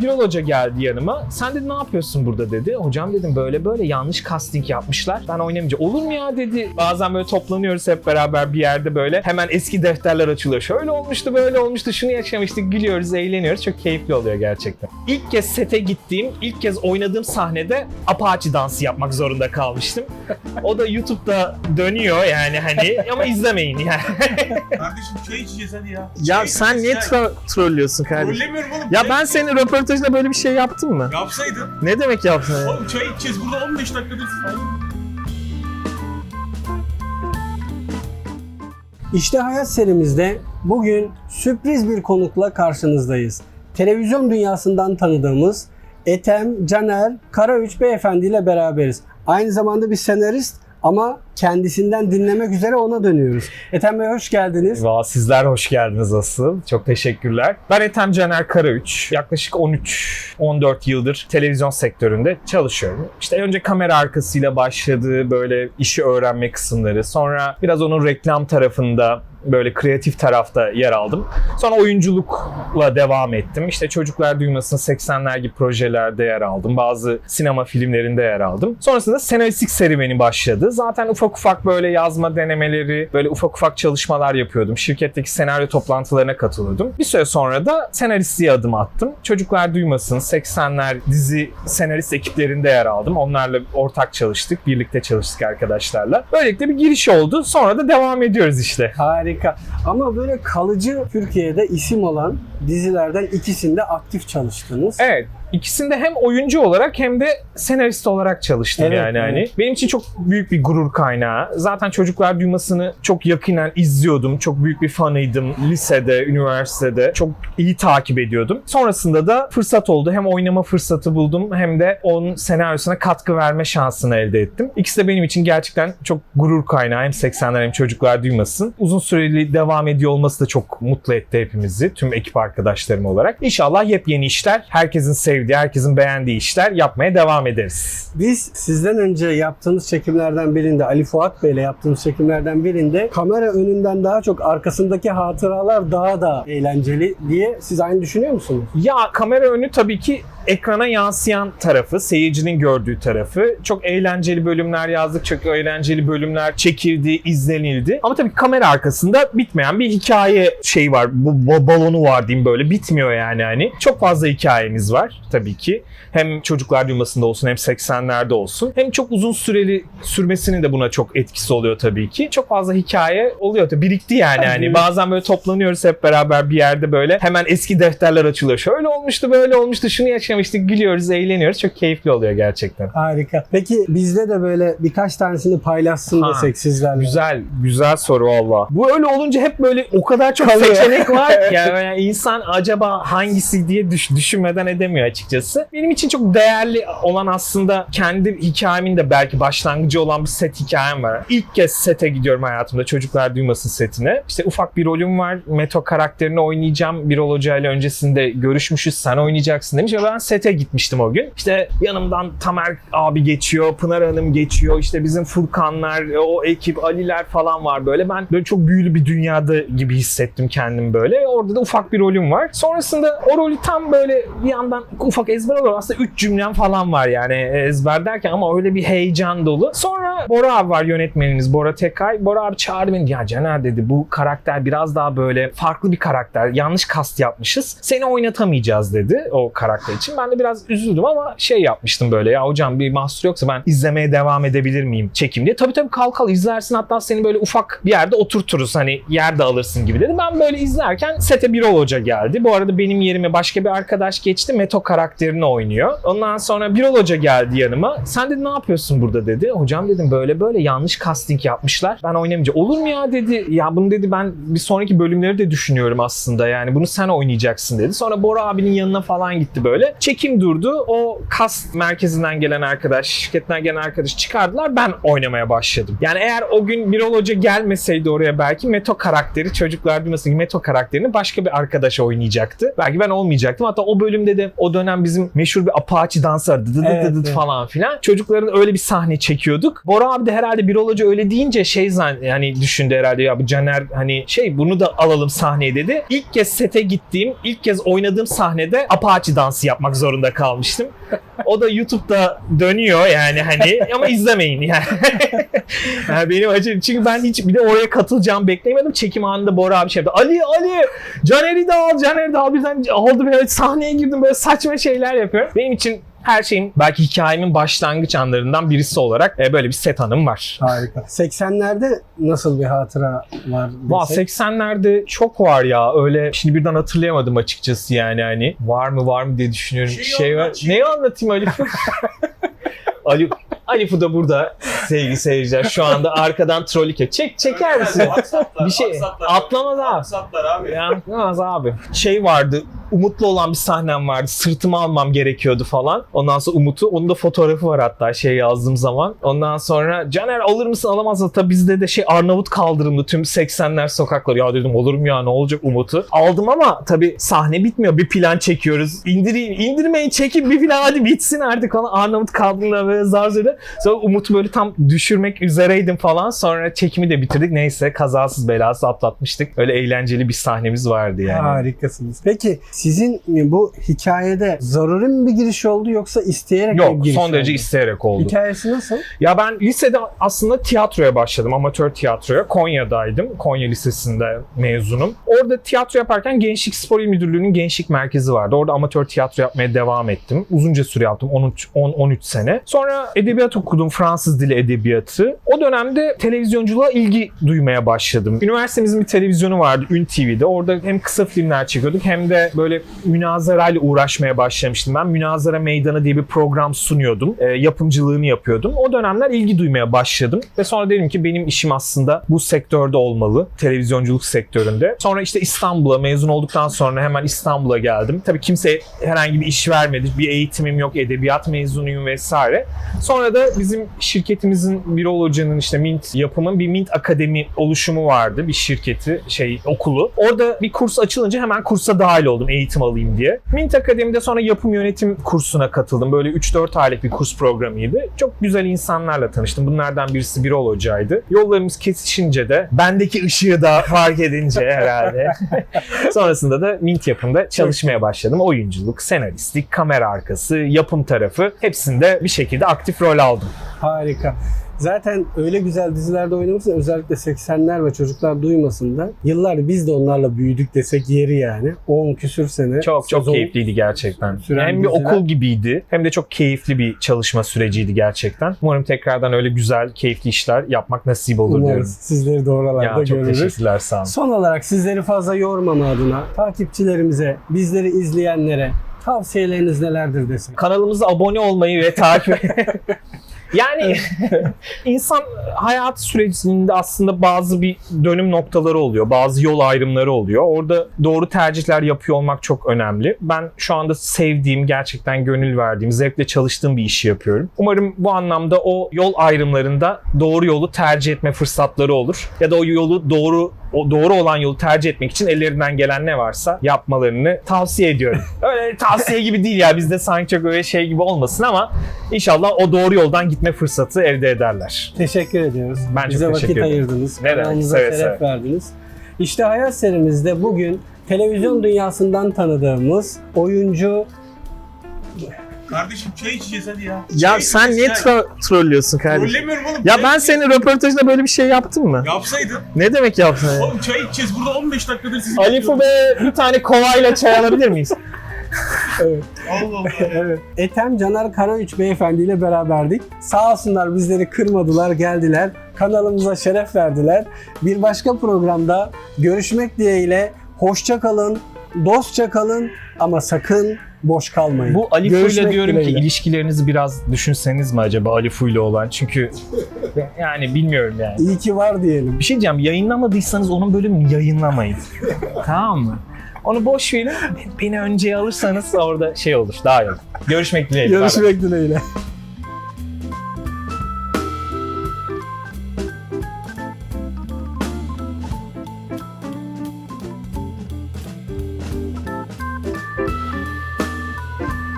Birol Hoca geldi yanıma. Sen dedi ne yapıyorsun burada dedi. Hocam dedim böyle böyle yanlış casting yapmışlar. Ben oynamayınca olur mu ya dedi. Bazen böyle toplanıyoruz hep beraber bir yerde böyle. Hemen eski defterler açılıyor. Şöyle olmuştu böyle olmuştu şunu yaşamıştık gülüyoruz eğleniyoruz. Çok keyifli oluyor gerçekten. İlk kez sete gittiğim, ilk kez oynadığım sahnede Apache dansı yapmak zorunda kalmıştım. O da YouTube'da dönüyor yani hani ama izlemeyin yani. Kardeşim çay içeceğiz hadi ya. Ya Çay sen niye çay. tro- trollüyorsun kardeşim? Trollemiyorum oğlum. Ya ben içeceğiz. senin röportajda böyle bir şey yaptım mı? Yapsaydın. Ne demek yaptın? ya? Oğlum çay içeceğiz burada 15 dakikadır. İşte Hayat serimizde bugün sürpriz bir konukla karşınızdayız. Televizyon dünyasından tanıdığımız Ethem Caner Karaüç Beyefendi ile beraberiz. Aynı zamanda bir senarist ama kendisinden dinlemek üzere ona dönüyoruz. Ethem Bey hoş geldiniz. Valla sizler hoş geldiniz asıl. Çok teşekkürler. Ben Ethem Caner Karaüç. Yaklaşık 13-14 yıldır televizyon sektöründe çalışıyorum. İşte önce kamera arkasıyla başladı böyle işi öğrenme kısımları. Sonra biraz onun reklam tarafında böyle kreatif tarafta yer aldım. Sonra oyunculukla devam ettim. İşte Çocuklar Duymasın 80'ler gibi projelerde yer aldım. Bazı sinema filmlerinde yer aldım. Sonrasında senaristlik serüveni başladı. Zaten ufak ufak böyle yazma denemeleri, böyle ufak ufak çalışmalar yapıyordum. Şirketteki senaryo toplantılarına katılıyordum. Bir süre sonra da senaristliğe adım attım. Çocuklar Duymasın 80'ler dizi senarist ekiplerinde yer aldım. Onlarla ortak çalıştık. Birlikte çalıştık arkadaşlarla. Böylelikle bir giriş oldu. Sonra da devam ediyoruz işte. Harika. Ama böyle kalıcı Türkiye'de isim olan dizilerden ikisinde aktif çalıştınız. Evet. İkisinde hem oyuncu olarak hem de senarist olarak çalıştım Evet, yani hani. evet. Benim için çok büyük bir gurur kaynağı. Zaten çocuklar duymasını çok yakinen izliyordum. Çok büyük bir fanıydım. Lisede, üniversitede çok iyi takip ediyordum. Sonrasında da fırsat oldu. Hem oynama fırsatı buldum hem de onun senaryosuna katkı verme şansını elde ettim. İkisi de benim için gerçekten çok gurur kaynağı. Hem 80'ler hem çocuklar duymasın. Uzun süreli devam ediyor olması da çok mutlu etti hepimizi. Tüm ekip arkadaşlarım olarak. İnşallah yepyeni işler, herkesin sevdiği, herkesin beğendiği işler yapmaya devam ederiz. Biz sizden önce yaptığımız çekimlerden birinde Ali Fuat Bey ile yaptığımız çekimlerden birinde kamera önünden daha çok arkasındaki hatıralar daha da eğlenceli diye siz aynı düşünüyor musunuz? Ya kamera önü tabii ki ekrana yansıyan tarafı, seyircinin gördüğü tarafı. Çok eğlenceli bölümler yazdık, çok eğlenceli bölümler çekildi, izlenildi. Ama tabii kamera arkasında bitmeyen bir hikaye şey var, bu ba- balonu var diyeyim böyle bitmiyor yani hani. Çok fazla hikayemiz var tabii ki. Hem çocuklar duymasında olsun hem 80'lerde olsun. Hem çok uzun süreli sürmesinin de buna çok etkisi oluyor tabii ki. Çok fazla hikaye oluyor tabii birikti yani Tabii. hani. Bazen böyle toplanıyoruz hep beraber bir yerde böyle hemen eski defterler açılıyor. Şöyle olmuştu, böyle olmuştu, şunu yaşamıştık, gülüyoruz, eğleniyoruz. Çok keyifli oluyor gerçekten. Harika. Peki bizde de böyle birkaç tanesini paylaşsın Ha, desek sizlerle. Güzel, güzel soru valla. Bu öyle olunca hep böyle o kadar çok Kalıyor. seçenek var ki yani, yani insan acaba hangisi diye düş- düşünmeden edemiyor açıkçası. Benim için çok değerli olan aslında kendi hikayemin de belki başlangıcı olan bir set hikayem var. İlk kez sete gidiyorum hayatımda çocuklar duymasın setine. İşte ufak bir rolüm var. Meto karakterini oynayacağım. Birol Hoca ile öncesinde görüşmüşüz. Sen oynayacaksın demiş ve ben sete gitmiştim o gün. İşte yanımdan Tamer abi geçiyor, Pınar Hanım geçiyor. İşte bizim Furkanlar, o ekip, Aliler falan var böyle. Ben böyle çok büyülü bir dünyada gibi hissettim kendimi böyle. Orada da ufak bir rolüm var. Sonrasında o rolü tam böyle bir yandan ufak ezber alıyorum. Aslında 3 cümlem falan var yani ezber derken ama öyle bir heyecan dolu. Sonra Bora abi var yönetmeniniz Bora Tekay. Bora abi çağırdı beni. Ya Caner dedi bu karakter biraz daha böyle farklı bir karakter. Yanlış kast yapmışız. Seni oynatamayacağız dedi o karakter için. Ben de biraz üzüldüm ama şey yapmıştım böyle ya hocam bir mahsur yoksa ben izlemeye devam edebilir miyim çekim diye. Tabii tabii kalk kal izlersin hatta seni böyle ufak bir yerde oturturuz hani yer de alırsın gibi dedi. Ben böyle izlerken sete Birol Hoca geldi. Bu arada benim yerime başka bir arkadaş geçti. Meto karakterini oynuyor. Ondan sonra Birol Hoca geldi yanıma. Sen dedi ne yapıyorsun burada dedi. Hocam dedim böyle böyle yanlış casting yapmışlar. Ben oynamayınca olur mu ya dedi. Ya bunu dedi ben bir sonraki bölümleri de düşünüyorum aslında. Yani bunu sen oynayacaksın dedi. Sonra Bora abinin yanına falan gitti böyle. Çekim durdu. O kas merkezinden gelen arkadaş, şirketten gelen arkadaş çıkardılar. Ben oynamaya başladım. Yani eğer o gün Birol Hoca gelmeseydi oraya belki Meto karakteri, çocuklar duymasın ki Meto karakterini başka bir arkadaş oynayacaktı. Belki ben olmayacaktım. Hatta o bölümde de o dönem bizim meşhur bir Apache dansı vardı. Dı dı Evet, dı dı evet. falan filan. Çocukların öyle bir sahne çekiyorduk. Bora abi de herhalde Birol Hoca öyle deyince şey zan yani düşündü herhalde ya bu Caner hani şey bunu da alalım sahneye dedi. İlk kez sete gittiğim, ilk kez oynadığım sahnede Apache dansı yapmak zorunda kalmıştım. O da YouTube'da dönüyor yani hani ama izlemeyin yani. yani benim acı çünkü ben hiç bir de oraya katılacağımı beklemedim. Çekim anında Bora abi şey yaptı. Ali Ali Caner'i de al Caner'i de al birden oldu böyle sahneye girdim böyle saçma şeyler yapıyorum. Benim için her şeyin belki hikayemin başlangıç anlarından birisi olarak e, böyle bir set anım var. Harika. 80'lerde nasıl bir hatıra var? Desek? 80'lerde çok var ya öyle şimdi birden hatırlayamadım açıkçası yani hani var mı var mı diye düşünüyorum. Şeyi şey var. anlat, şeyi. Neyi anlatayım Ali? Ali Alifu da burada sevgili seyirciler şu anda arkadan yapıyor. Çek çeker misin? Aksatlar, Bir şey aksatlar. atlamaz abi. Aksatlar abi. Yapmaz abi. Şey vardı. Umutlu olan bir sahnem vardı. Sırtıma almam gerekiyordu falan. Ondan sonra Umut'u. Onun da fotoğrafı var hatta şey yazdığım zaman. Ondan sonra Caner alır mısın alamaz mısın? Tabii bizde de şey Arnavut kaldırımlı tüm 80'ler sokakları. Ya dedim olur mu ya ne olacak Umut'u. Aldım ama tabii sahne bitmiyor. Bir plan çekiyoruz. İndireyim, indirmeyin çekin bir plan hadi bitsin artık falan. Arnavut kaldırımla böyle zar zor. Sonra Umut'u böyle tam düşürmek üzereydim falan. Sonra çekimi de bitirdik. Neyse kazasız belasız atlatmıştık. Öyle eğlenceli bir sahnemiz vardı yani. Harikasınız. Peki sizin bu hikayede zaruri mi bir giriş oldu yoksa isteyerek mi bir Yok giriş son derece oldu? isteyerek oldu. Hikayesi nasıl? Ya ben lisede aslında tiyatroya başladım. Amatör tiyatroya. Konya'daydım. Konya Lisesi'nde mezunum. Orada tiyatro yaparken Gençlik Spor İl Müdürlüğü'nün gençlik merkezi vardı. Orada amatör tiyatro yapmaya devam ettim. Uzunca süre yaptım. 13 10 13 sene. Sonra edebiyat okudum. Fransız dili edebiyatı. O dönemde televizyonculuğa ilgi duymaya başladım. Üniversitemizin bir televizyonu vardı Ün TV'de. Orada hem kısa filmler çekiyorduk hem de böyle münazarayla uğraşmaya başlamıştım. Ben Münazara Meydanı diye bir program sunuyordum. E, yapımcılığını yapıyordum. O dönemler ilgi duymaya başladım. Ve sonra dedim ki benim işim aslında bu sektörde olmalı. Televizyonculuk sektöründe. Sonra işte İstanbul'a mezun olduktan sonra hemen İstanbul'a geldim. Tabii kimse herhangi bir iş vermedi. Bir eğitimim yok. Edebiyat mezunuyum vesaire. Sonra da bizim şirketimizin Birol Hoca'nın işte Mint yapımın bir Mint Akademi oluşumu vardı. Bir şirketi, şey okulu. Orada bir kurs açılınca hemen kursa dahil oldum eğitim alayım diye. Mint Akademi'de sonra yapım yönetim kursuna katıldım. Böyle 3-4 aylık bir kurs programıydı. Çok güzel insanlarla tanıştım. Bunlardan birisi Birol Hoca'ydı. Yollarımız kesişince de bendeki ışığı da fark edince herhalde. Sonrasında da Mint yapımda çalışmaya başladım. Oyunculuk, senaristlik, kamera arkası, yapım tarafı hepsinde bir şekilde aktif rol aldım. Harika. Zaten öyle güzel dizilerde oynamışsın özellikle 80'ler ve çocuklar duymasın da yıllar biz de onlarla büyüdük desek yeri yani. 10 küsür sene. Çok çok keyifliydi gerçekten. Hem bir diziler. okul gibiydi hem de çok keyifli bir çalışma süreciydi gerçekten. Umarım tekrardan öyle güzel, keyifli işler yapmak nasip olur diyorum. Umarız sizleri de oralarda Ya çok görürüz. teşekkürler sağ olun. Son olarak sizleri fazla yormama adına takipçilerimize, bizleri izleyenlere tavsiyeleriniz nelerdir desek? Kanalımıza abone olmayı ve takip Yani insan hayat sürecinde aslında bazı bir dönüm noktaları oluyor. Bazı yol ayrımları oluyor. Orada doğru tercihler yapıyor olmak çok önemli. Ben şu anda sevdiğim, gerçekten gönül verdiğim, zevkle çalıştığım bir işi yapıyorum. Umarım bu anlamda o yol ayrımlarında doğru yolu tercih etme fırsatları olur. Ya da o yolu doğru o doğru olan yolu tercih etmek için ellerinden gelen ne varsa yapmalarını tavsiye ediyorum. Öyle tavsiye gibi değil ya bizde sanki çok öyle şey gibi olmasın ama inşallah o doğru yoldan gitme fırsatı elde ederler. Teşekkür ediyoruz. Ben çok Bize vakit teşekkür ederim. ayırdınız. Ne demek, Kanalımıza seve şeref seve. verdiniz. İşte Hayat serimizde bugün televizyon dünyasından tanıdığımız oyuncu Kardeşim çay içeceğiz hadi ya. Ya Çay sen niye tro- trollüyorsun kardeşim? Trollemiyorum oğlum. Ya çay ben içeceğiz. senin röportajında böyle bir şey yaptım mı? Yapsaydın. Ne demek yaptın? ya? Oğlum çay içeceğiz. Burada 15 dakikadır sizi Alifu Bey bir tane kovayla çay alabilir miyiz? Allah Allah. Evet. Ethem Caner Karaüç beyefendiyle beraberdik. Sağ olsunlar bizleri kırmadılar, geldiler. Kanalımıza şeref verdiler. Bir başka programda görüşmek dileğiyle hoşça kalın, dostça kalın ama sakın boş kalmayın. Bu ile Görüşmek diyorum dileğiyle. ki ilişkilerinizi biraz düşünseniz mi acaba Alifu ile olan? Çünkü yani bilmiyorum yani. İyi ki var diyelim. Bir şey diyeceğim yayınlamadıysanız onun bölümünü yayınlamayın. tamam mı? Onu boş verin. Beni önceye alırsanız orada şey olur. Daha iyi olur. Görüşmek dileğiyle. Bay bay. Görüşmek dileğiyle.